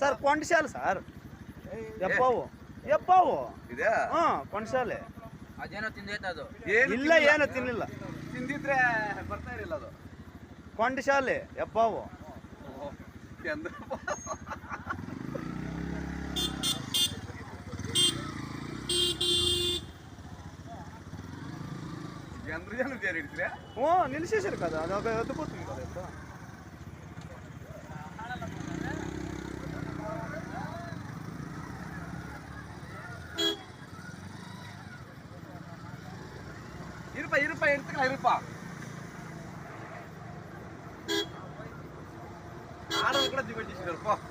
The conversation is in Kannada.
Sir ಕೊಂಡ್ಸಾಲ್ sir. ಎಪ್ಪವು. ಎಪ್ಪವು. ಹ್ಮ್ ಹಾ ಕೊಂಡ್ಸಾಲೆ ಅದೇನೋ ತಿಂದೈತೆ ಅದು. ಇಲ್ಲ ಏನೋ ತಿನ್ನಿಲ್ಲ ತಿಂದಿದ್ರೆ ಬರ್ತಾ ಇರಲಿಲ್ಲ ಅದು. ಕೊಂಡ್ಸಾಲೆ ಎಪ್ಪವು. ಜನರು ಜನ ಹಿಡಿತೀರಾ? ಹ್ಞೂ ನಿಲ್ಸಿಸಿರ್ಕದ ಅದು ಅದು ಗೊತ್ತಿಲ್ಲ இருப்பா இருப்பா எடுத்துக்கலாம் இருப்பா. ஆடவங்க கூட ஜிபெட்டிச்சு இருப்போம்.